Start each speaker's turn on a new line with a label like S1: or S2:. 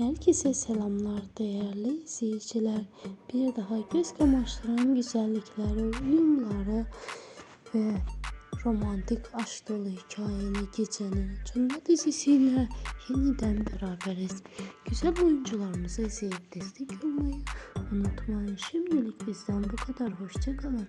S1: Herkese selamlar değerli izleyiciler. Bir daha göz kamaştıran güzellikleri, uyumları ve romantik aşk dolu hikayeli gecenin sonunda dizisiyle yeniden beraberiz. Güzel oyuncularımızı izleyip destek olmayı unutmayın. Şimdilik bizden bu kadar. Hoşçakalın.